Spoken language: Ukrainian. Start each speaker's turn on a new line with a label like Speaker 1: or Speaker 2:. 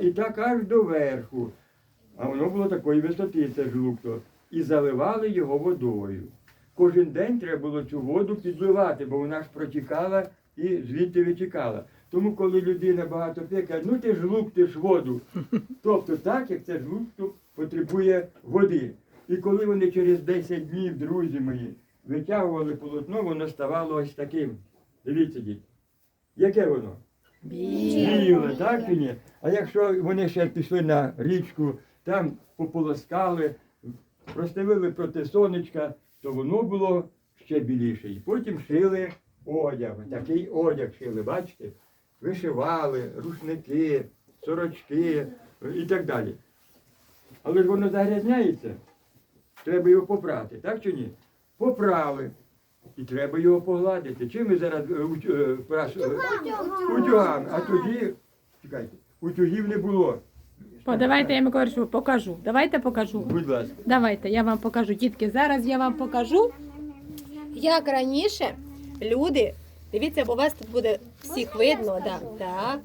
Speaker 1: І так аж до верху. А воно було такої висоти, це жлукто. І заливали його водою. Кожен день треба було цю воду підливати, бо вона ж протікала і звідти витікала. Тому, коли людина багато п'є, каже, ну ти ж лук, ти ж воду. Тобто так, як це жлукто потребує води. І коли вони через 10 днів, друзі мої, витягували полотно, воно ставало ось таким. Дивіться, діти. Яке воно? Біле, так чи ні? А якщо вони ще пішли на річку, там пополоскали, простелили проти сонечка, то воно було ще біліше. І потім шили одяг. Такий одяг шили, бачите? Вишивали, рушники, сорочки і так далі. Але ж воно загрязняється, треба його попрати, так чи ні? Попрали. І треба його погладити. Чим ми зараз е, е, е, утюгами? А тоді, чекайте, утюгів не було.
Speaker 2: О, давайте я Миколаївичу покажу. Давайте покажу.
Speaker 1: Будь ласка.
Speaker 2: Давайте я вам покажу. Дітки, зараз я вам покажу, як раніше люди. Дивіться, бо у вас тут буде всіх видно, да, так.